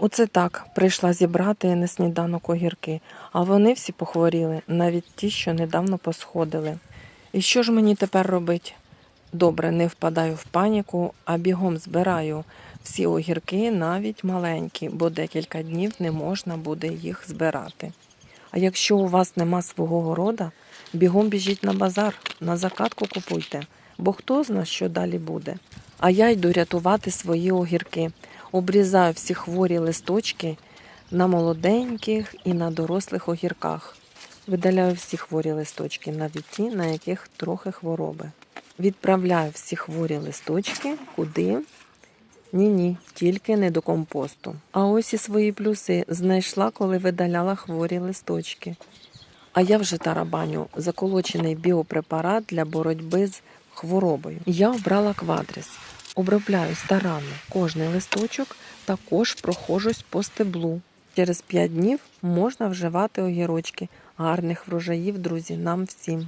Оце так прийшла зібрати на сніданок огірки, а вони всі похворіли, навіть ті, що недавно посходили. І що ж мені тепер робити? Добре, не впадаю в паніку, а бігом збираю всі огірки, навіть маленькі, бо декілька днів не можна буде їх збирати. А якщо у вас нема свого города, бігом біжіть на базар, на закатку купуйте, бо хто зна, що далі буде. А я йду рятувати свої огірки. Обрізаю всі хворі листочки на молоденьких і на дорослих огірках. Видаляю всі хворі листочки, навіть ті, на яких трохи хвороби. Відправляю всі хворі листочки куди? Ні-ні, тільки не до компосту. А ось і свої плюси знайшла, коли видаляла хворі листочки. А я вже тарабаню заколочений біопрепарат для боротьби з хворобою. Я обрала квадріс. Обробляю старанно кожний листочок, також прохожусь по стеблу. Через 5 днів можна вживати огірочки. Гарних врожаїв, друзі, нам всім.